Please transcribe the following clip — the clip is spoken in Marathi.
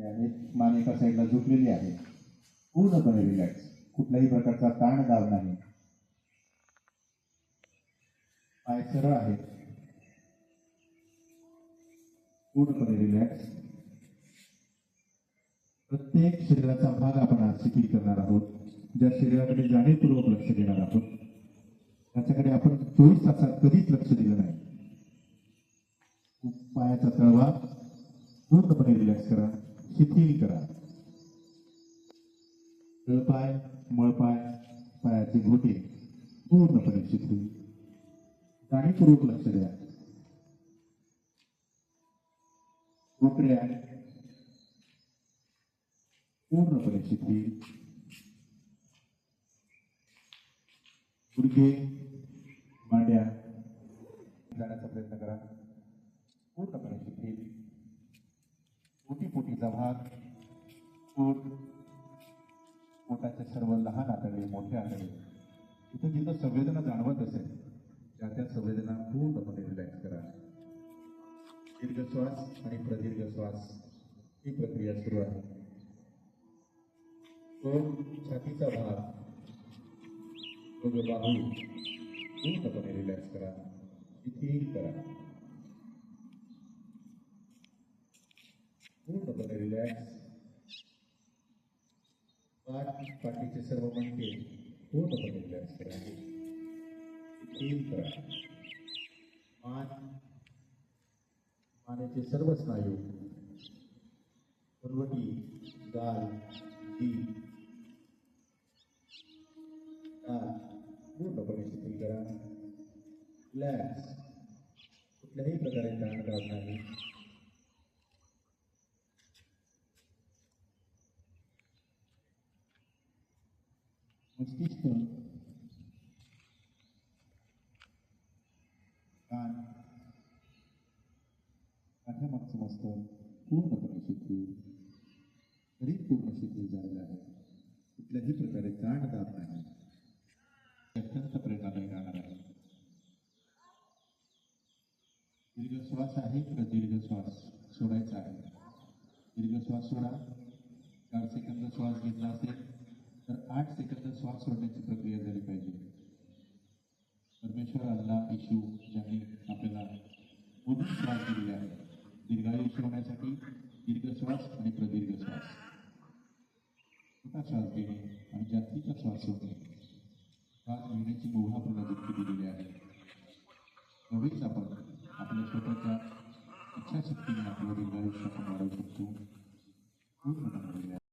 मान एका साईडला झुकलेली आहे. पूर्णपणे रिलॅक्स कुठल्याही प्रकारचा ताण दाब नाही. पाय सरळ आहेत पूर्णपणे रिलॅक्स प्रत्येक शरीराचा भाग आपण आज शिथिल करणार आहोत. ज्या शरीराकडे जाणीवपूर्वक लक्ष देणार आहोत त्याच्याकडे आपण चोवीस तासात कधीच लक्ष दिलं नाही. पायाचा तळवा. पूर्णपणे रिलॅक्स करा. शिथिल करा तळपाय मळपाय पायाचे घोटे. पूर्णपणे शिथिल जाणीवपूर्वक लक्ष द्या. कोपऱ्या पूर्णपणे शिथिल गुडघे मांड्या. जाण्याचा प्रयत्न करा पूर्णपणे शिथिल जमात पोटीचा भाग पोट सर्व लहान आकडे मोठे आकडे तिथं जिथं संवेदना जाणवत असेल त्या त्या संवेदना पूर्णपणे रिलॅक्स करा. दीर्घ श्वास आणि प्रदीर्घ श्वास ही प्रक्रिया सुरू आहे. तो छातीचा भाग दोघं बाहू पूर्णपणे रिलॅक्स करा. शिथिल करा. पूर्णपणे रिलॅक्स पाठ पाठीचे सर्व म्हणते पूर्णपणे रिलॅक्स करा शिथिल करा. मान मानेचे सर्व स्नायू पुरवटी गाल जीभ पूर्णपणे शिथिल करा. रिलॅक्स कुठल्याही प्रकारे ताण राहत नाही. मस्तिष्क कान मागचं मस्तक पूर्णपणे शिथिल शरीर पूर्ण शिथिल झालेलं आहे कुठल्याही प्रकारे ताण जात नाही अत्यंत प्रेरणादायी राहणार आहे दीर्घ श्वास आहे तर दीर्घ श्वास सोडायचा आहे दीर्घ श्वास सोडा चार सेकंद श्वास घेतला असेल तर आठ सेकंद श्वास सोडण्याची प्रक्रिया झाली पाहिजे. परमेश्वर अल्लाह येशू ज्यांनी आपल्याला मोठी श्वास दिलेले आहे. दीर्घायुष्य होण्यासाठी दीर्घ श्वास आणि प्रदीर्घ श्वास. छोटा श्वास घेणे आणि जास्तीचा श्वास सोडणे श्वास घेण्याची मुभा आपल्याला दुःखी दिलेली आहे. तेवढीच आपण आपल्या स्वतःच्या इच्छाशक्तीने आपलं दीर्घायुष्य आपण वाढवू शकतो. पूर्णपणे